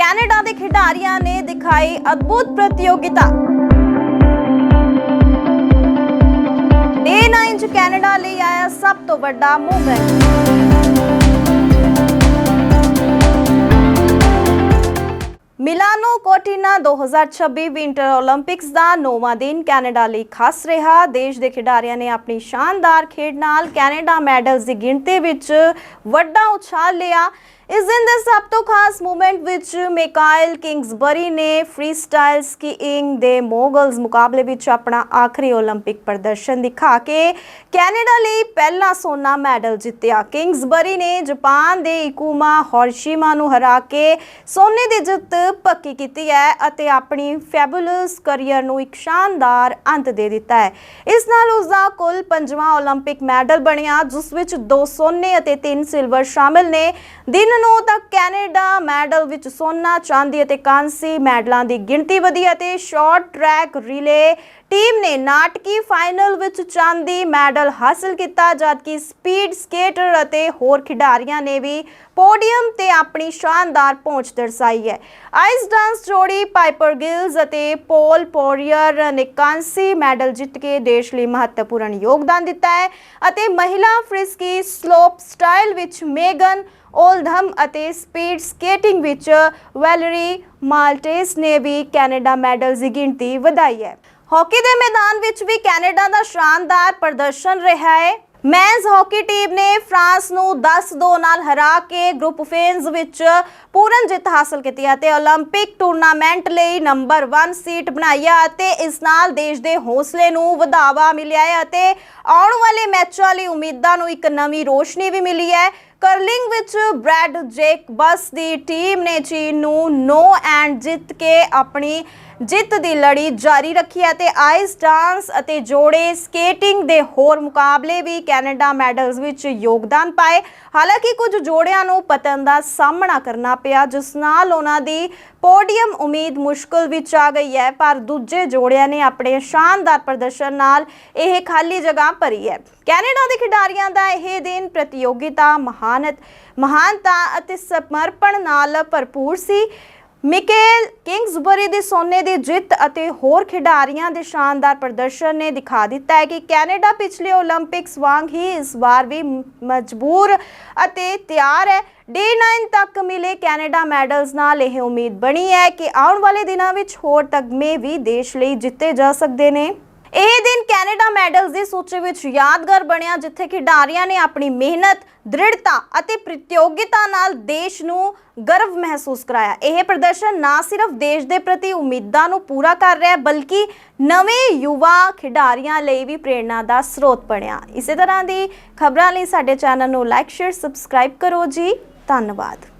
Canada ਦੇ ਖਿਡਾਰੀਆਂ ਨੇ ਦਿਖਾਈ ਅਦਭੁਤ ਪ੍ਰਤੀਯੋਗਿਤਾ। ਡੇ 9 ਚ ਕੈਨੇਡਾ ਲਈ ਆਇਆ ਸਭ ਤੋਂ ਵੱਡਾ ਮੂਵਮੈਂਟ। ਮਿਲਾਨੋ ਕੋਟਿਨਾ 2026 ਵਿੰਟਰ 올림픽ਸ ਦਾ 9ਵਾਂ ਦਿਨ ਕੈਨੇਡਾ ਲਈ ਖਾਸ ਰਿਹਾ। ਦੇਸ਼ ਦੇ ਖਿਡਾਰੀਆਂ ਨੇ ਆਪਣੀ ਸ਼ਾਨਦਾਰ ਖੇਡ ਨਾਲ ਕੈਨੇਡਾ ਮੈਡਲਸ ਦੀ ਗਿਣਤੀ ਵਿੱਚ ਵੱਡਾ ਉਛਾਲ ਲਿਆ। ਇਸ ਦਿਨ ਦੇ ਸਭ ਤੋਂ ਖਾਸ ਮੂਮੈਂਟ ਵਿੱਚ ਮਿਕਾਇਲ ਕਿੰਗਸਬਰੀ ਨੇ ਫ੍ਰੀਸਟਾਈਲ ਸਕੀਇੰਗ ਦੇ ਮੋਗਲਸ ਮੁਕਾਬਲੇ ਵਿੱਚ ਆਪਣਾ ਆਖਰੀ 올림픽 ਪ੍ਰਦਰਸ਼ਨ ਦਿਖਾ ਕੇ ਕੈਨੇਡਾ ਲਈ ਪਹਿਲਾ ਸੋਨਾ ਮੈਡਲ ਜਿੱਤਿਆ ਕਿੰਗਸਬਰੀ ਨੇ ਜਾਪਾਨ ਦੇ ਇਕੂਮਾ ਹੋਰਸ਼ੀਮਾ ਨੂੰ ਹਰਾ ਕੇ ਸੋਨੇ ਦੀ ਜਿੱਤ ਪੱਕੀ ਕੀਤੀ ਹੈ ਅਤੇ ਆਪਣੀ ਫੈਬੂਲਸ ਕੈਰੀਅਰ ਨੂੰ ਇੱਕ ਸ਼ਾਨਦਾਰ ਅੰਤ ਦੇ ਦਿੱਤਾ ਹੈ ਇਸ ਨਾਲ ਉਸ ਦਾ ਕੁੱਲ ਪੰਜਵਾਂ 올림픽 ਮੈਡਲ ਬਣਿਆ ਜਿਸ ਵਿੱਚ ਦੋ ਸੋਨੇ ਅਤੇ ਤਿੰਨ ਸਿਲਵਰ ਸ਼ਾਮਿਲ ਨੇ ਦਿਨ ਨੂੰ ਤੱਕ ਕੈਨੇਡਾ ਮੈਡਲ ਵਿੱਚ ਸੋਨਾ, ਚਾਂਦੀ ਅਤੇ ਕਾਂਸੀ ਮੈਡਲਾਂ ਦੀ ਗਿਣਤੀ ਵਧੀ ਅਤੇ ਸ਼ਾਰਟ ਟਰੈਕ ਰਿਲੇ ਟੀਮ ਨੇ ਨਾਟਕੀ ਫਾਈਨਲ ਵਿੱਚ ਚਾਂਦੀ ਮੈਡਲ ਹਾਸਲ ਕੀਤਾ, ਜਦਕਿ ਸਪੀਡ ਸਕੇਟਰ ਅਤੇ ਹੋਰ ਖਿਡਾਰੀਆਂ ਨੇ ਵੀ ਪੋਡੀਅਮ ਤੇ ਆਪਣੀ ਸ਼ਾਨਦਾਰ ਪਹੁੰਚ ਦਰਸਾਈ ਹੈ। ਆਈਸ ਡਾਂਸ ਜੋੜੀ ਪਾਈਪਰ ਗਿਲਸ ਅਤੇ ਪੋਲ ਪੋਰੀਅਰ ਨੇ ਕਾਂਸੀ ਮੈਡਲ ਜਿੱਤ ਕੇ ਦੇਸ਼ ਲਈ ਮਹੱਤਵਪੂਰਨ ਯੋਗਦਾਨ ਦਿੱਤਾ ਹੈ ਅਤੇ ਮਹਿਲਾ ਫ੍ਰਿਸਕੀ ਸਲੋਪ ਸਟਾਈਲ ਵਿੱਚ ਮੇਗਨ ਓਲਧਮ ਅਤੇ ਸਪੀਡ ਸਕੇਟਿੰਗ ਵਿੱਚ ਵੈਲਰੀ ਮਾਲਟੇਸ ਨੇ ਵੀ ਕੈਨੇਡਾ ਮੈਡਲ ਦੀ ਗਿਣਤੀ ਵਧਾਈ ਹੈ। ਹਾਕੀ ਦੇ ਮੈਦਾਨ ਵਿੱਚ ਵੀ ਕੈਨੇਡਾ ਦਾ ਸ਼ਾਨਦਾਰ ਪ੍ਰਦਰਸ਼ਨ ਰਿਹਾ ਹੈ ਮੈਨਸ ਹਾਕੀ ਟੀਮ ਨੇ ਫਰਾਂਸ ਨੂੰ 10-2 ਨਾਲ ਹਰਾ ਕੇ ਗਰੁੱਪ ਫੇਜ਼ ਵਿੱਚ ਪੂਰਨ ਜਿੱਤ ਹਾਸਲ ਕੀਤੀ ਹੈ ਅਤੇ 올림픽 ਟੂਰਨਾਮੈਂਟ ਲਈ ਨੰਬਰ 1 ਸੀਟ ਬਣਾਈ ਹੈ ਅਤੇ ਇਸ ਨਾਲ ਦੇਸ਼ ਦੇ ਹੌਸਲੇ ਨੂੰ ਵਧਾਵਾ ਮਿਲਿਆ ਹੈ ਅਤੇ ਆਉਣ ਵਾਲੇ ਮੈਚਾਂ ਲਈ ਉਮੀਦਾਂ ਨੂੰ ਇੱਕ ਨਵੀਂ ਰੋਸ਼ਨੀ ਵੀ ਮਿਲੀ ਹੈ ਕਰਲਿੰਗ ਵਿੱਚ ਬ੍ਰੈਡ ਜੇਕਬਸ ਦੀ ਟੀਮ ਨੇ ਚੀਨ ਨੂੰ ਨੋ ਐਂਡ ਜਿੱਤ ਕੇ ਆਪਣੀ ਜਿੱਤ ਦੀ ਲੜੀ ਜਾਰੀ ਰੱਖੀ ਹੈ ਤੇ ਆਈਸ ਡਾਂਸ ਅਤੇ ਜੋੜੇ ਸਕੇਟਿੰਗ ਦੇ ਹੋਰ ਮੁਕਾਬਲੇ ਵੀ ਕੈਨੇਡਾ ਮੈਡਲਸ ਵਿੱਚ ਯੋਗਦਾਨ ਪਾਏ। ਹਾਲਾਂਕਿ ਕੁਝ ਜੋੜਿਆਂ ਨੂੰ ਪਤਨ ਦਾ ਸਾਹਮਣਾ ਕਰਨਾ ਪਿਆ, ਜਿਸ ਨਾਲ ਉਹਨਾਂ ਦੀ ਪੋਡੀਅਮ ਉਮੀਦ ਮੁਸ਼ਕਲ ਵਿੱਚ ਆ ਗਈ ਹੈ, ਪਰ ਦੂਜੇ ਜੋੜਿਆਂ ਨੇ ਆਪਣੇ ਸ਼ਾਨਦਾਰ ਪ੍ਰਦਰਸ਼ਨ ਨਾਲ ਇਹ ਖਾਲੀ ਜਗ੍ਹਾ ਭਰੀ ਹੈ। ਕੈਨੇਡਾ ਦੇ ਖਿਡਾਰੀਆਂ ਦਾ ਇਹ ਦਿਨ ਪ੍ਰਤੀਯੋਗਿਤਾ ਮਹਾਨ ਮਹਾਨਤ ਮਹਾਨਤਾ ਅਤੇ ਸਮਰਪਣ ਨਾਲ ਭਰਪੂਰ ਸੀ। ਮਿਕੇਲ ਕਿੰਗਸਬਰੀ ਦੀ ਸੋਨੇ ਦੀ ਜਿੱਤ ਅਤੇ ਹੋਰ ਖਿਡਾਰੀਆਂ ਦੇ ਸ਼ਾਨਦਾਰ ਪ੍ਰਦਰਸ਼ਨ ਨੇ ਦਿਖਾ ਦਿੱਤਾ ਹੈ ਕਿ ਕੈਨੇਡਾ ਪਿਛਲੇ 올림픽ਸ ਵਾਂਗ ਹੀ ਇਸ ਵਾਰ ਵੀ ਮਜਬੂਰ ਅਤੇ ਤਿਆਰ ਹੈ। ਡੇ 9 ਤੱਕ ਮਿਲੇ ਕੈਨੇਡਾ ਮੈਡਲਸ ਨਾਲ ਇਹ ਉਮੀਦ ਬਣੀ ਹੈ ਕਿ ਆਉਣ ਵਾਲੇ ਦਿਨਾਂ ਵਿੱਚ ਹੋਰ ਤਗਮੇ ਵੀ ਦੇਸ਼ ਲਈ ਜਿੱਤੇ ਜਾ ਸਕਦੇ ਨੇ। ਇਹ ਦਿਨ ਕੈਨੇਡਾ ਮੈਡਲਸ ਦੀ ਸੂਚੀ ਵਿੱਚ ਯਾਦਗਾਰ ਬਣਿਆ, ਜਿੱਥੇ ਖਿਡਾਰੀਆਂ ਨੇ ਆਪਣੀ ਮਿਹਨਤ, ਦ੍ਰਿੜਤਾ ਅਤੇ ਪ੍ਰਤੀਯੋਗਿਤਾ ਨਾਲ ਦੇਸ਼ ਨੂੰ ਗਰਵ ਮਹਿਸੂਸ ਕਰਾਇਆ। ਇਹ ਪ੍ਰਦਰਸ਼ਨ ਨਾ ਸਿਰਫ ਦੇਸ਼ ਦੇ ਪ੍ਰਤੀ ਉਮੀਦਾਂ ਨੂੰ ਪੂਰਾ ਕਰ ਰਿਹਾ ਹੈ, ਬਲਕਿ ਨਵੇਂ ਯੁਵਾ ਖਿਡਾਰੀਆਂ ਲਈ ਵੀ ਪ੍ਰੇਰਣਾ ਦਾ ਸਰੋਤ ਬਣਿਆ। ਇਸੇ ਤਰ੍ਹਾਂ ਦੀ ਖਬਰਾਂ ਲਈ ਸਾਡੇ ਚੈਨਲ ਨੂੰ ਲਾਈਕ ਸ਼ੇਅਰ ਸਬਸਕ੍ਰਾਈਬ ਕਰੋ ਜੀ। ਧੰਨਵਾਦ।